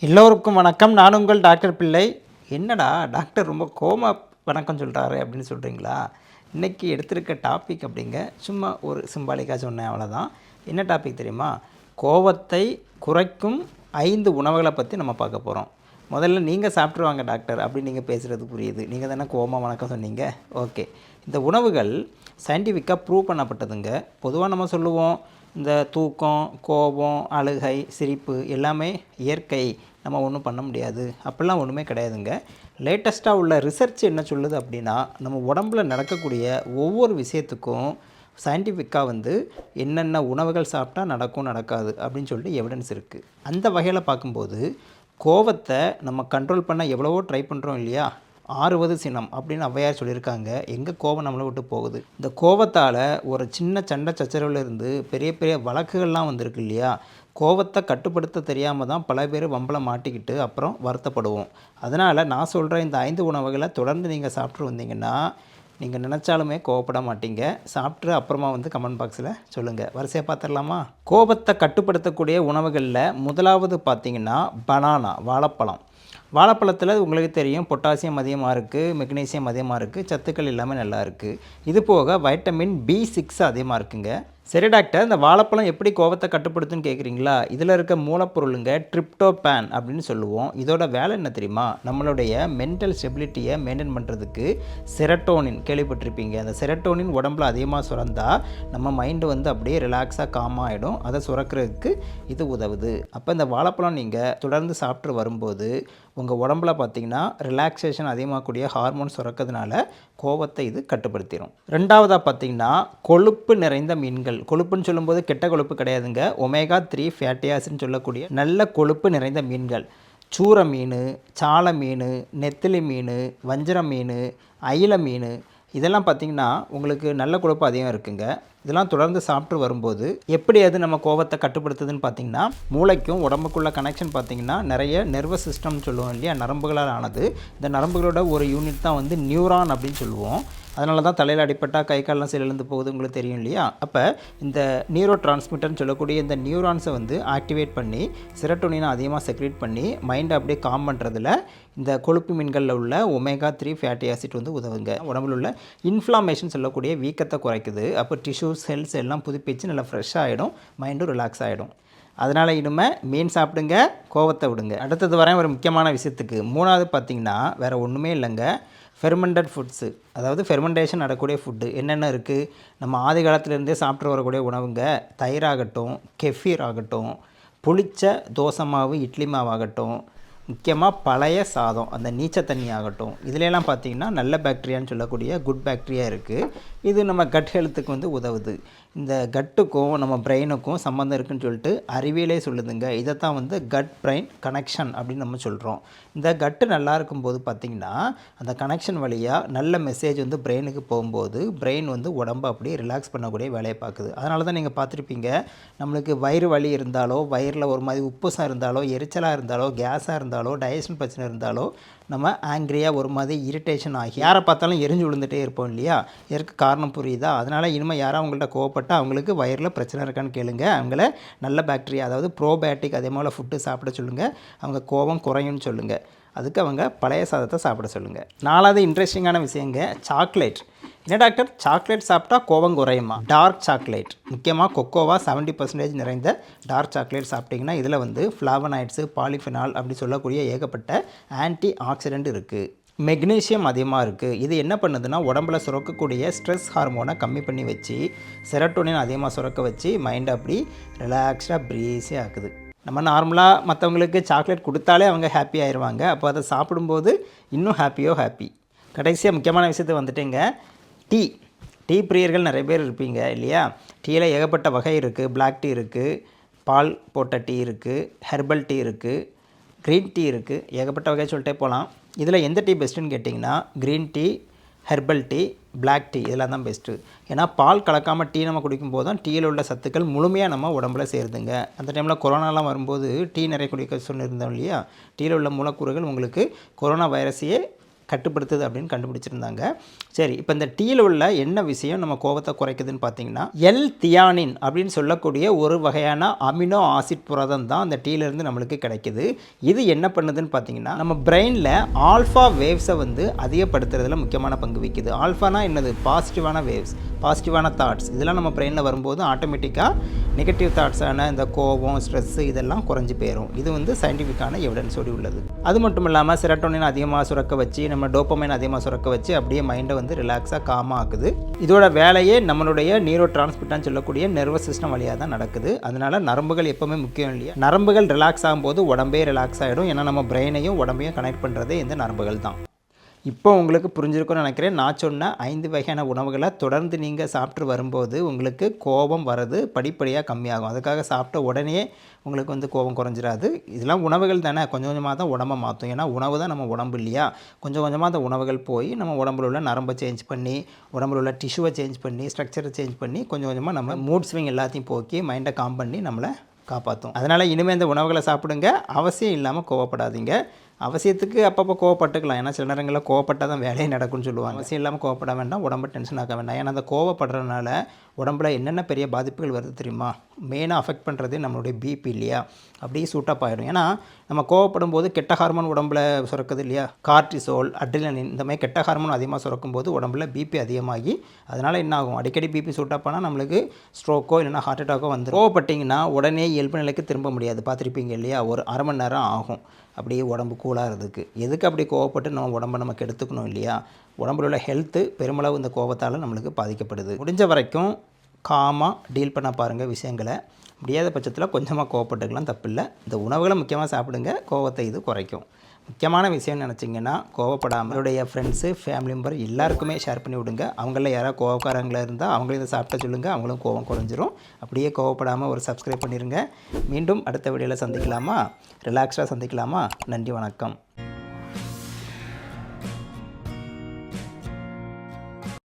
எல்லோருக்கும் வணக்கம். நான் உங்கள் டாக்டர் பிள்ளை. என்னடா டாக்டர் ரொம்ப கோமா வணக்கம் சொல்கிறாரு அப்படின்னு சொல்கிறீங்களா இன்றைக்கி எடுத்திருக்க டாபிக் அப்படிங்க சும்மா ஒரு சிம்பாலிக்காக சொன்னேன் அவ்வளோதான் என்ன டாபிக் தெரியுமா? கோவத்தை குறைக்கும் ஐந்து உணவுகளை பற்றி நம்ம பார்க்க போகிறோம் முதல்ல நீங்கள் சாப்பிட்ருவாங்க டாக்டர் அப்படின்னு நீங்கள் பேசுகிறது புரியுது. நீங்கள் தானே கோமா வணக்கம் சொன்னீங்க? ஓகே. இந்த உணவுகள் சயின்டிஃபிக்காக ப்ரூவ் பண்ணப்பட்டதுங்க. பொதுவாக நம்ம சொல்லுவோம் இந்த தூக்கம் கோபம் அழுகை சிரிப்பு எல்லாமே இயற்கை. நம்ம ஒன்றும் பண்ண முடியாது. அப்படிலாம் ஒன்றுமே கிடையாதுங்க. லேட்டஸ்ட்டாக உள்ள ரிசர்ச் என்ன சொல்லுது அப்படின்னா நம்ம உடம்புல நடக்கக்கூடிய ஒவ்வொரு விஷயத்துக்கும் சயின்டிஃபிக்காக வந்து என்னென்ன உணவுகள் சாப்பிட்டா நடக்கும் நடக்காது அப்படின்னு சொல்லிட்டு எவிடன்ஸ் இருக்குது அந்த வகையில் பார்க்கும்போது கோவத்தை நம்ம கண்ட்ரோல் பண்ண எவ்வளவோ ட்ரை பண்ணுறோம் இல்லையா? ஆறுவது சினம் அப்படின்னு ஔவையார் சொல்லியிருக்காங்க. எங்கே கோபம் நம்மளை விட்டு போகுது? இந்த கோபத்தால் ஒரு சின்ன சண்டை சச்சரவுலேருந்து பெரிய பெரிய வழக்குகள்லாம் வந்திருக்கு இல்லையா? கோபத்தை கட்டுப்படுத்த தெரியாமல் தான் பல பேர் வம்பளை மாட்டிக்கிட்டு அப்புறம் வருத்தப்படுவோம். அதனால் நான் சொல்கிற இந்த ஐந்து உணவுகளை தொடர்ந்து நீங்கள் சாப்பிட்டு வந்தீங்கன்னா நீங்கள் நினச்சாலுமே கோவப்பட மாட்டீங்க. சாப்பிட்டு அப்புறமா வந்து கமெண்ட் பாக்ஸில் சொல்லுங்கள் வரிசையாக பார்த்துடலாமா கோபத்தை கட்டுப்படுத்தக்கூடிய உணவுகளில் முதலாவது பார்த்தீங்கன்னா பனானா வாழைப்பழம். வாழைப்பழத்தில் உங்களுக்கு தெரியும் பொட்டாசியம் அதிகமாக இருக்குது மெக்னீசியம் அதிகமாக இருக்குது சத்துக்கள் எல்லாமே நல்லா இருக்குது இது போக வைட்டமின் பி சிக்ஸ் அதிகமாக இருக்குங்க. சரி டாக்டர் இந்த வாழைப்பழம் எப்படி கோபத்தை கட்டுப்படுத்துன்னு கேட்குறீங்களா இதில் இருக்க மூலப்பொருளுங்க ட்ரிப்டோபேன் அப்படின்னு சொல்லுவோம். இதோட வேலை என்ன தெரியுமா? நம்மளுடைய மென்டல் ஸ்டெபிலிட்டியை மெயின்டைன் பண்ணுறதுக்கு செரட்டோனின் கேள்விப்பட்டிருப்பீங்க. அந்த செரட்டோனின் உடம்புல அதிகமாக சுரந்தால் நம்ம மைண்டு வந்து அப்படியே ரிலாக்ஸாக காம் ஆகிடும் அதை சுரக்கிறதுக்கு இது உதவுது. அப்போ இந்த வாழைப்பழம் நீங்கள் தொடர்ந்து சாப்பிட்டு வரும்போது உங்கள் உடம்புல பார்த்தீங்கன்னா ரிலாக்ஸேஷன் அதிகமாகக்கூடிய ஹார்மோன் சுரக்கிறதுனால கோபத்தை இது கட்டுப்படுத்திடும் ரெண்டாவதாக பார்த்தீங்கன்னா கொழுப்பு நிறைந்த மீன்கள். கொழுப்புன்னு சொல்லும்போது கெட்ட கொழுப்பு கிடையாதுங்க. ஒமேகா த்ரீ ஃபேட்டியாஸ்ன்னு சொல்லக்கூடிய நல்ல கொழுப்பு நிறைந்த மீன்கள். சூர மீன் சால மீன் நெத்திலி மீன் வஞ்சிர மீன் அயில மீன் இதெல்லாம் பார்த்திங்கன்னா உங்களுக்கு நல்ல குழப்பம் அதிகம் இருக்குங்க. இதெல்லாம் தொடர்ந்து சாப்பிட்டு வரும்போது எப்படி அது நம்ம கோபத்தை கட்டுப்படுத்துதுன்னு பார்த்தீங்கன்னா மூளைக்கும் உடம்புக்குள்ள கனெக்ஷன் பார்த்திங்கன்னா நிறைய நர்வஸ் சிஸ்டம்னு சொல்லுவோம் இல்லையா நரம்புகளால் ஆனது. இந்த நரம்புகளோட ஒரு யூனிட் தான் வந்து நியூரான் அப்படின்னு சொல்லுவோம். அதனால தான் தலையில் அடிப்பட்டால் கை காலெலாம் செயலிழந்து போகுது உங்களுக்கு தெரியும் இல்லையா? அப்போ இந்த நியூரோ டிரான்ஸ்மிட்டர்னு சொல்லக்கூடிய இந்த நியூரான்ஸை வந்து ஆக்டிவேட் பண்ணி செரட்டோனினை அதிகமாக செக்ரேட் பண்ணி மைண்டை அப்படியே காம் பண்ணுறதுல இந்த கொழுப்பு மீன்களில் உள்ள ஒமேகா த்ரீ ஃபேட்டி ஆசிட் வந்து உதவுங்க. உடம்புல உள்ள இன்ஃப்ளாமேஷன் சொல்லக்கூடிய வீக்கத்தை குறைக்குது. அப்போ டிஷ்யூஸ் செல்ஸ் எல்லாம் புதுப்பிச்சு நல்லா ஃப்ரெஷ்ஷாகிடும் மைண்டும் ரிலாக்ஸ் ஆகிடும் அதனால் இனிமேல் மீன் சாப்பிடுங்க கோவத்தை விடுங்க. அடுத்தது வரேன் ஒரு முக்கியமான விஷயத்துக்கு. மூணாவது பார்த்தீங்கன்னா வேறு ஒன்றுமே இல்லைங்க. ஃபெர்மெண்டட் ஃபுட்ஸு அதாவது ஃபெர்மெண்டேஷன் நடக்கக்கூடிய ஃபுட்டு என்னென்ன இருக்குது நம்ம ஆதி காலத்துலேருந்தே சாப்பிட்டு வரக்கூடிய உணவுங்க. தயிராகட்டும் கெஃபீர் ஆகட்டும் புளிச்ச தோசை மாவு இட்லி மாவாகட்டும் முக்கியமாக பழைய சாதம் அந்த நீச்ச தண்ணி ஆகட்டும். இதுலலாம் பார்த்தீங்கன்னா நல்ல பாக்டீரியான்னு சொல்லக்கூடிய குட் பாக்டீரியா இருக்குது இது நம்ம கட் ஹெல்த்துக்கு வந்து உதவுது. இந்த கட்டுக்கும் நம்ம பிரெயினுக்கும் சம்மந்தம் இருக்குன்னு சொல்லிட்டு அறிவியலே சொல்லுதுங்க. இதைத்தான் வந்து கட் பிரெயின் கனெக்ஷன் அப்படின்னு நம்ம சொல்கிறோம் இந்த கட்டு நல்லா இருக்கும்போது பார்த்திங்கன்னா அந்த கனெக்ஷன் வழியாக நல்ல மெசேஜ் வந்து பிரெயினுக்கு போகும்போது பிரெயின் வந்து உடம்பை அப்படியே ரிலாக்ஸ் பண்ணக்கூடிய வேலையை பார்க்குது. அதனால தான் நீங்கள் பார்த்துருப்பீங்க நம்மளுக்கு வயிறு வலி இருந்தாலோ வயிறில் ஒரு மாதிரி உப்புசம் இருந்தாலோ எரிச்சலாக இருந்தாலோ கேஸாக இருந்தாலோ இருந்தாலோ டைஜஷன் பிரச்சனை இருந்தாலோ நம்ம ஆங்க்ரியாக ஒரு மாதிரி இரிட்டேஷன் ஆகி யாரை பார்த்தாலும் எரிஞ்சு விழுந்துகிட்டே இருப்போம் இல்லையா? இதற்கு காரணம் புரியுதா? அதனால் இனிமேல் யாரும் அவங்கள்ட்ட கோவப்பட்டால் அவங்களுக்கு வயிறில் பிரச்சனை இருக்கான்னு கேளுங்க. அவங்கள நல்ல பாக்டீரியா அதாவது ப்ரோபயோட்டிக் அதே மாதிரி ஃபுட்டு சாப்பிட சொல்லுங்கள் அவங்க கோபம் குறையும்னு சொல்லுங்கள் அதுக்கு அவங்க பழைய சாதத்தை சாப்பிட சொல்லுங்கள் நாலாவது இன்ட்ரெஸ்டிங்கான விஷயங்க சாக்லேட் என்ன டாக்டர்? சாக்லேட் சாப்பிட்டா கோபம் குறையுமா? டார்க் சாக்லேட் முக்கியமாக கொக்கோவா செவன்ட்டி பர்சன்டேஜ் நிறைந்த டார்க் சாக்லேட் சாப்பிட்டிங்கன்னா இதில் வந்து ஃப்ளாவனாய்ட்ஸு பாலிஃபினால் அப்படி சொல்லக்கூடிய ஏகப்பட்ட ஆன்டி ஆக்சிடென்ட் இருக்குது மெக்னீஷியம் அதிகமாக இருக்குது இது என்ன பண்ணுதுன்னா உடம்புல சுரக்கக்கூடிய ஸ்ட்ரெஸ் ஹார்மோனை கம்மி பண்ணி வச்சு செரட்டோனின் அதிகமாக சுரக்க வச்சு மைண்டை அப்படி ரிலாக்ஸ்டாக ப்ரீஸே ஆக்குது. நம்ம நார்மலாக மற்றவங்களுக்கு சாக்லேட் கொடுத்தாலே அவங்க ஹாப்பி ஆயிடுவாங்க அப்போ அதை சாப்பிடும்போது இன்னும் ஹாப்பியோ ஹாப்பி கடைசியாக முக்கியமான விஷயத்தை வந்துட்டுங்க. டீ. டீ பிரியர்கள் நிறைய பேர் இருப்பீங்க இல்லையா? டீயில் ஏகப்பட்ட வகை இருக்குது பிளாக் டீ இருக்குது பால் போட்ட டீ இருக்குது ஹெர்பல் டீ இருக்குது க்ரீன் டீ இருக்குது ஏகப்பட்ட வகை சொல்லிட்டே போகலாம் இதில் எந்த டீ பெஸ்ட்டுன்னு கேட்டிங்கன்னா green tea herbal tea black tea இதெல்லாம் தான் பெஸ்ட்டு ஏன்னா பால் கலக்காமல் டீ நம்ம குடிக்கும்போது தான் டீயில் உள்ள சத்துக்கள் முழுமையாக நம்ம உடம்புல சேருதுங்க. அந்த டைமில் கொரோனாலாம் வரும்போது டீ நிறைய குடிக்க சொல்லியிருந்தோம் இல்லையா? டீயில் உள்ள மூலக்கூறுகள் உங்களுக்கு கொரோனா வைரஸையே கட்டுப்படுத்துது அப்படின்னு கண்டுபிடிச்சிருந்தாங்க. சரி இப்போ இந்த டீயில் உள்ள என்ன விஷயம் நம்ம கோபத்தை குறைக்குதுன்னு பார்த்தீங்கன்னா எல் தியானின் அப்படின்னு சொல்லக்கூடிய ஒரு வகையான அமினோ ஆசிட் புரதம் தான் அந்த டீலேருந்து நம்மளுக்கு கிடைக்குது. இது என்ன பண்ணுதுன்னு பார்த்தீங்கன்னா நம்ம பிரெயினில் ஆல்ஃபா வேவ்ஸை வந்து அதிகப்படுத்துறதுல முக்கியமான பங்கு வகிக்குது. ஆல்ஃபானா என்னது? பாசிட்டிவான வேவ்ஸ் பாசிட்டிவான தாட்ஸ் இதெல்லாம் நம்ம பிரெயினில் வரும்போது ஆட்டோமேட்டிக்காக நெகட்டிவ் தாட்ஸான இந்த கோபம் ஸ்ட்ரெஸ்ஸு இதெல்லாம் குறைஞ்சி போயிடும் இது வந்து சயின்டிஃபிக்கான எவிடன்ஸோடு உள்ளது. அது மட்டும் இல்லாமல் செரட்டோனின் அதிகமாக சுரக்க வச்சு நம்ம டோப்பமைன் அதிகமாக சுரக்க வச்சு அப்படியே மைண்டை வந்து ரிலாக்ஸாக காமாக ஆக்குது. இதோட வேலையே நம்மளுடைய நியூரோ டிரான்ஸ்மிட்டான்னு சொல்லக்கூடிய நர்வஸ் சிஸ்டம் வழியாக தான் நடக்குது. அதனால் நரம்புகள் எப்போவுமே முக்கியம் இல்லையா? நரம்புகள் ரிலாக்ஸ் ஆகும்போது உடம்பே ரிலாக்ஸ் ஆகிடும் ஏன்னா நம்ம பிரெயினையும் உடம்பையும் கனெக்ட் பண்ணுறதே இந்த நரம்புகள் தான். இப்போ உங்களுக்கு புரிஞ்சிருக்கும்னு நினைக்கிறேன். நான் சொன்ன ஐந்து வகையான உணவுகளை தொடர்ந்து நீங்கள் சாப்பிட்டு வரும்போது உங்களுக்கு கோபம் வர்றது படிப்படியாக கம்மியாகும். அதுக்காக சாப்பிட்ட உடனே உங்களுக்கு வந்து கோபம் குறைஞ்சிராது. இதெல்லாம் உணவுகள் தானே. கொஞ்சம் கொஞ்சமாக தான் உடம்பை மாற்றும் ஏன்னா உணவு தான் நம்ம உடம்பு இல்லையா? கொஞ்சம் கொஞ்சமாக அந்த உணவுகள் போய் நம்ம உடம்புல உள்ள நரம்பை சேஞ்ச் பண்ணி உடம்புல உள்ள டிஷ்யூவை சேஞ்ச் பண்ணி ஸ்ட்ரக்சரை சேஞ்ச் பண்ணி கொஞ்சம் கொஞ்சமாக நம்ம மூட் ஸ்விங் எல்லாத்தையும் போக்கி மைண்டை காம் பண்ணி நம்மளை காப்பாற்றும் அதனால் இனிமேல் இந்த உணவுகளை சாப்பிடுங்க. அவசியம் இல்லாமல் கோவப்படாதீங்க. அவசியத்துக்கு அப்பப்போ கோவப்பட்டுக்கலாம். ஏன்னா சில நேரங்களில் கோவப்பட்டால் தான் வேலையே நடக்கும்னு சொல்லுவாங்க. அவசியம் இல்லாமல் கோவப்பட வேண்டாம் உடம்பு டென்ஷன் ஆக்க வேண்டாம். ஏன்னா அந்த கோவப்படுறதுனால உடம்புல என்னென்ன பெரிய பாதிப்புகள் வருது தெரியுமா? மெயினாக அஃபெக்ட் பண்ணுறது நம்மளுடைய பிபி இல்லையா? அப்படியே சூட்டப் ஆகிடும் ஏன்னா நம்ம கோவப்படும் போது கெட்ட ஹார்மோன் உடம்புல சுரக்குது இல்லையா? கார்டிசோல் அட்ரிலனின் இந்த மாதிரி கெட்ட ஹார்மோன் அதிகமாக சுரக்கும் போது உடம்புல பிபி அதிகமாகி அதனால் என்ன ஆகும்? அடிக்கடி பிபி சூட்டப் ஆனால் நம்மளுக்கு ஸ்ட்ரோக்கோ இல்லைனா ஹார்ட் அட்டாக்கோ வந்து கோவப்பட்டிங்கன்னா உடனே இயல்பு நிலைக்கு திரும்ப முடியாது. பார்த்துருப்பீங்க இல்லையா? ஒரு அரை மணி நேரம் ஆகும். அப்படியே கூலாக கூலாகிறதுக்கு எதுக்கு அப்படி கோவப்பட்டு நம்ம உடம்பை நம்ம கெடுத்துக்கணும் இல்லையா? உடம்புல உள்ள ஹெல்த்து பெருமளவு இந்த கோபத்தால் நம்மளுக்கு பாதிக்கப்படுது. முடிஞ்ச வரைக்கும் காமாக டீல் பண்ண பாருங்கள் விஷயங்களை. முடியாத பட்சத்தில் கொஞ்சமாக கோவப்பட்டுக்கலாம் தப்பில்லை. இந்த உணவுகளை முக்கியமாக சாப்பிடுங்க. கோவத்தை இது குறைக்கும். முக்கியமான விஷயம்னு நினச்சிங்கன்னா கோவப்படாமல் அவருடைய ஃப்ரெண்ட்ஸு ஃபேமிலி மெம்பர் எல்லாருக்குமே ஷேர் பண்ணி விடுங்க. அவங்களில் யாராவது கோவக்காரங்களா இருந்தால் அவங்களும் இதை சாப்பிட்ட சொல்லுங்கள் அவங்களும் கோவம் குறைஞ்சிரும். அப்படியே கோவப்படாமல் ஒரு சப்ஸ்கிரைப் பண்ணிடுங்க மீண்டும் அடுத்த வீடியோவில் சந்திக்கலாமா? ரிலாக்ஸாக சந்திக்கலாமா? நன்றி வணக்கம்.